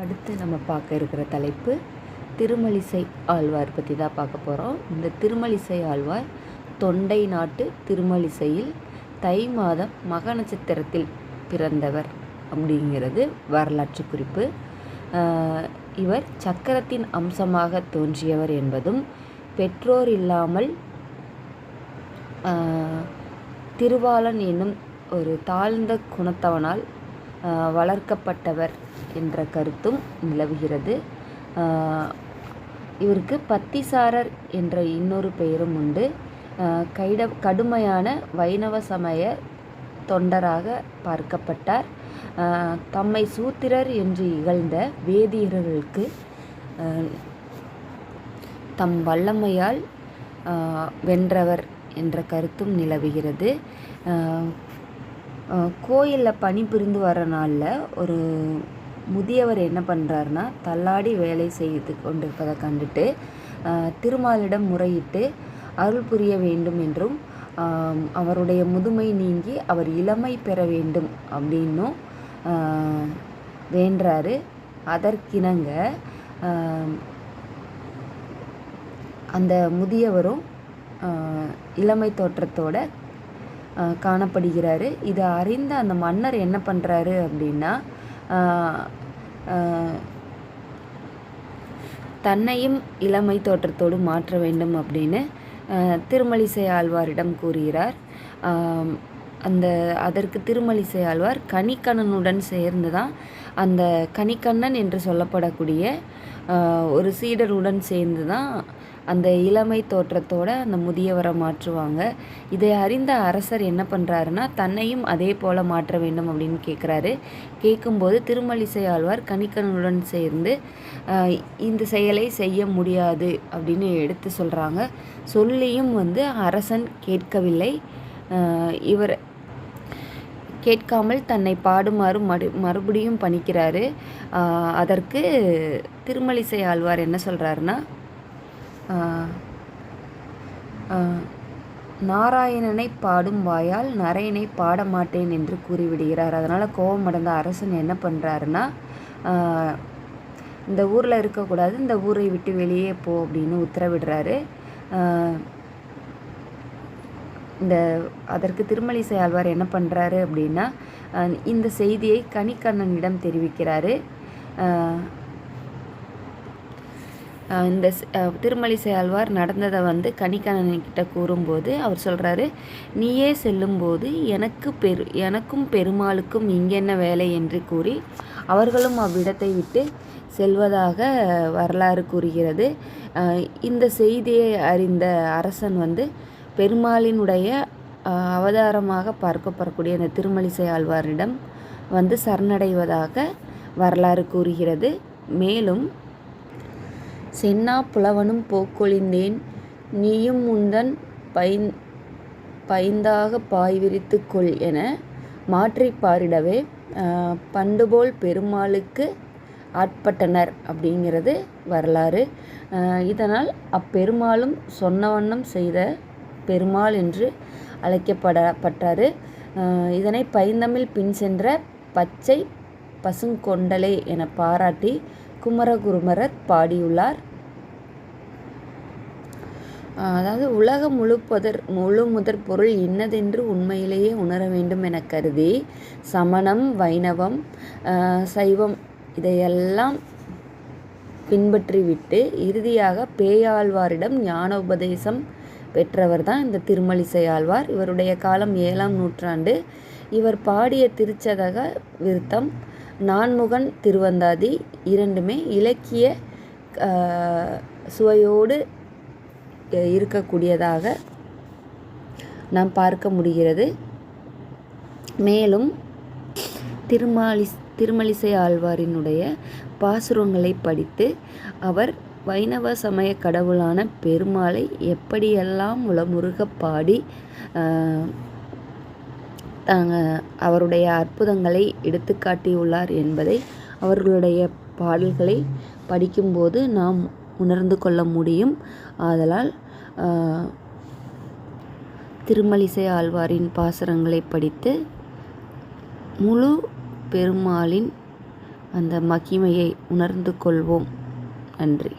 அடுத்து நம்ம பார்க்க இருக்கிற தலைப்பு திருமலிசை ஆழ்வார் பற்றி தான் பார்க்க போகிறோம் இந்த திருமலிசை ஆழ்வார் தொண்டை நாட்டு திருமலிசையில் தை மாதம் மக நட்சத்திரத்தில் பிறந்தவர் அப்படிங்கிறது வரலாற்று குறிப்பு. இவர் சக்கரத்தின் அம்சமாக தோன்றியவர் என்பதும் பெற்றோர் இல்லாமல் திருவாளன் என்னும் ஒரு தாழ்ந்த குணத்தவனால் வளர்க்கப்பட்டவர் என்ற கருத்தும் நிலவுகிறது. இவருக்கு பத்திசாரர் என்ற இன்னொரு பெயரும் உண்டு. கைட கடுமையான வைணவ சமய தொண்டராக பார்க்கப்பட்டார். தம்மை சூத்திரர் என்று இகழ்ந்த வேதியர்களுக்கு தம் வல்லமையால் வென்றவர் என்ற கருத்தும் நிலவுகிறது. கோயிலில் பணிபுரிந்து வர நாளில் ஒரு முதியவர் என்ன பண்ணுறாருனா தள்ளாடி வேலை செய்து கொண்டிருப்பதை கண்டுட்டு திருமாலிடம் முறையிட்டு அருள் புரிய வேண்டும் என்றும் அவருடைய முதுமை நீங்கி அவர் இளமை பெற வேண்டும் அப்படின்னும் வேண்டாரு அதற்கிணங்க அந்த முதியவரும் இளமை தோற்றத்தோட காணப்படுகிறாரு. இதை அறிந்த அந்த மன்னர் என்ன பண்ணுறாரு அப்படின்னா தன்னையும் இளமை தோற்றத்தோடு மாற்ற வேண்டும் அப்படின்னு திருமலிசை ஆழ்வாரிடம் கூறுகிறார். அந்த அதற்கு திருமலிசை ஆழ்வார் கனிக்கண்ணனுடன் சேர்ந்து தான் அந்த கனிக்கண்ணன் என்று சொல்லப்படக்கூடிய ஒரு சீடருடன் சேர்ந்து தான் அந்த இளமை தோற்றத்தோட அந்த முதியவரை மாற்றுவாங்க. இதை அறிந்த அரசர் என்ன பண்ணுறாருன்னா தன்னையும் அதே போல் மாற்ற வேண்டும் அப்படின்னு கேட்குறாரு கேட்கும்போது திருமலிசை ஆழ்வார் கணிக்கனுடன் சேர்ந்து இந்த செயலை செய்ய முடியாது அப்படின்னு எடுத்து சொல்கிறாங்க சொல்லியும் வந்து அரசன் கேட்கவில்லை. இவர் கேட்காமல் தன்னை பாடுமாறு மறு மறுபடியும் பணிக்கிறாரு. அதற்கு திருமலிசை ஆழ்வார் என்ன சொல்கிறாருன்னா நாராயணனை பாடும் வாயால் நரையனை பாட மாட்டேன் என்று கூறிவிடுகிறார். அதனால் கோபமடைந்த அரசன் என்ன பண்ணுறாருன்னா இந்த ஊரில் இருக்கக்கூடாது இந்த ஊரை விட்டு வெளியே போ அப்படின்னு உத்தரவிடுறாரு. இந்த அதற்கு திருமலிசை ஆழ்வார் என்ன பண்ணுறாரு அப்படின்னா இந்த செய்தியை கனிக்கண்ணனிடம் தெரிவிக்கிறாரு. இந்த திருமலிசை ஆழ்வார் நடந்ததை வந்து கணிக்கணன்கிட்ட கூறும்போது அவர் சொல்கிறாரு நீயே செல்லும்போது எனக்கு பெரு எனக்கும் பெருமாளுக்கும் இங்கென்ன வேலை? என்று கூறி அவர்களும் அவ்விடத்தை விட்டு செல்வதாக வரலாறு கூறுகிறது. இந்த செய்தியை அறிந்த அரசன் வந்து பெருமாளினுடைய அவதாரமாக பார்க்கப்படக்கூடிய அந்த திருமலிசை ஆழ்வாரிடம் வந்து சரணடைவதாக வரலாறு கூறுகிறது. மேலும் சென்னா புலவனும் போக்கொழிந்தேன். நீயும் உந்தன் பைந் பைந்தாக பாய் விரித்துக் கொள் என மாற்றி பாரிடவே பண்டுபோல் பெருமாளுக்கு ஆட்பட்டனர் அப்படிங்கிறது வரலாறு. இதனால் அப்பெருமாளும் சொன்ன வண்ணம் செய்த பெருமாள் என்று அழைக்கப்படப்பட்டார். இதனை பைந்தமிழ் பின் சென்ற பச்சை பசுங்கொண்டலே என பாராட்டி குமரகுருமரர் பாடியுள்ளார். அதாவது உலகம் முழுப்பதர் முழு முதற் பொருள் இன்னதென்று உண்மையிலேயே உணர வேண்டும் என கருதி சமணம் வைணவம் சைவம் இதையெல்லாம் பின்பற்றிவிட்டு இறுதியாக பேயாழ்வாரிடம் ஞான உபதேசம் பெற்றவர் தான் இந்த திருமலிசை ஆழ்வார். இவருடைய காலம் ஏழாம் நூற்றாண்டு. இவர் பாடிய திருச்சதக விருத்தம் நான்முகன் திருவந்தாதி இரண்டுமே இலக்கிய சுவையோடு இருக்கக்கூடியதாக நாம் பார்க்க முடிகிறது. மேலும் திருமாலி திருமலிசை ஆழ்வாரினுடைய பாசுரங்களை படித்து அவர் வைணவ சமய கடவுளான பெருமாளை எப்படியெல்லாம் உளமுருக பாடி அவருடைய அற்புதங்களை எடுத்துக்காட்டியுள்ளார் என்பதை அவர்களுடைய பாடல்களை படிக்கும்போது நாம் உணர்ந்து கொள்ள முடியும். ஆதலால் திருமலிசை ஆழ்வாரின் பாசுரங்களை படித்து முழு பெருமாளின் அந்த மகிமையை உணர்ந்து கொள்வோம். நன்றி.